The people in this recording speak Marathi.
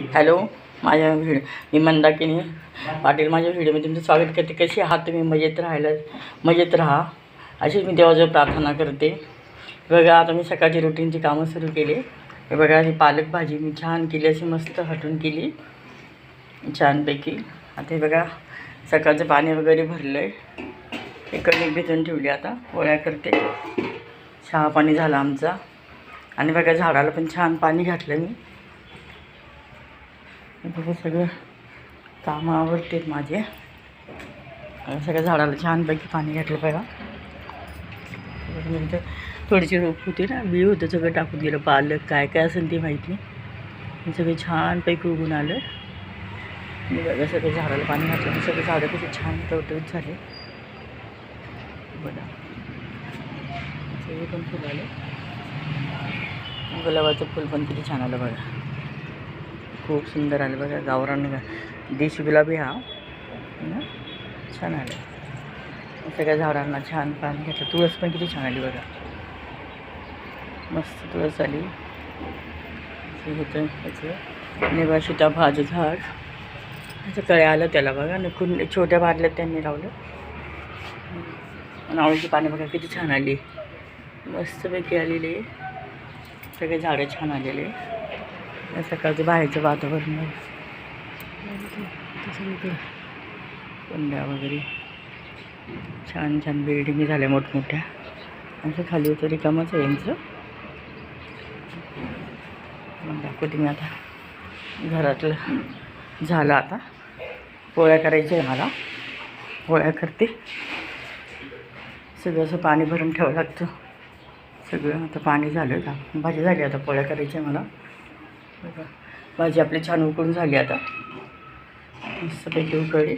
हॅलो माझ्या व्हिडिओ मी मंदाकिनी पाटील माझ्या व्हिडिओमध्ये तुमचं स्वागत करते. कशी आहात तुम्ही? मजेत राहायला मजेत राहा. अशीच मी देवाजवळ प्रार्थना करते. बघा आता मी सकाळची रुटीनची कामं सुरू केले. हे बघा ही पालक भाजी मी छान केली अशी मस्त हटून केली. छानपैकी. आता हे बघा सकाळचं पाणी वगैरे भरलं आहे हे कणिक भिजून ठेवली आता. पोळ्या करते. चहा पाणी झालं आमचा. आणि बघा झाडाला पण छान पाणी घातलं मी. बघा सगळं कामं आवडतेत माझे. सगळ्या झाडाला छानपैकी पाणी घातलं बघा. नंतर म्हणजे थोडीशी रोप होती ना बी होतं सगळं टाकून गेलं पालक काय काय असेल ते माहिती नाही. सगळं छानपैकी उगून आलं. मी बघा सगळं झाडाला पाणी घातलं. सगळं झाडं कसे छान टवटवीत झाले. बघा. सगळे पण फुलं आले. गुलाबाचं फुल पण किती छान आलं बघा. खूप सुंदर आले बघा गावरान गा देशी गुलाबी हा. ना? छान आलं. सगळ्या झाडांना छान पाणी घेतलं. तुळस पण किती छान आली बघा. मस्त तुळस आली. हे होतं त्याचं झाड. असं कळे आलं त्याला बघा. निकून छोट्या बादल्यात त्यांनी लावलं. आवळीची पाणी बघा किती छान आली. मस्तपैकी आलेली. सगळे झाडं छान आलेले. या सकाळचं बाहेरचं वातावरण कुंड्या वगैरे. छान छान बिल्डिंगी झाल्या मोठमोठ्या. असं खाली होतं रिकामच आहे यांचं. मग दाखवते मी आता. घरातलं झालं आता. पोळ्या करायच्या आहे मला. पोळ्या करते. सगळं असं पाणी भरून ठेवावं लागतं. सगळं आता पाणी झालं. का भाजी झाली आता. पोळ्या करायच्या मला. बघा. भाजी आपली छान उकळून झाली आता. मस्तपैकी उकळली.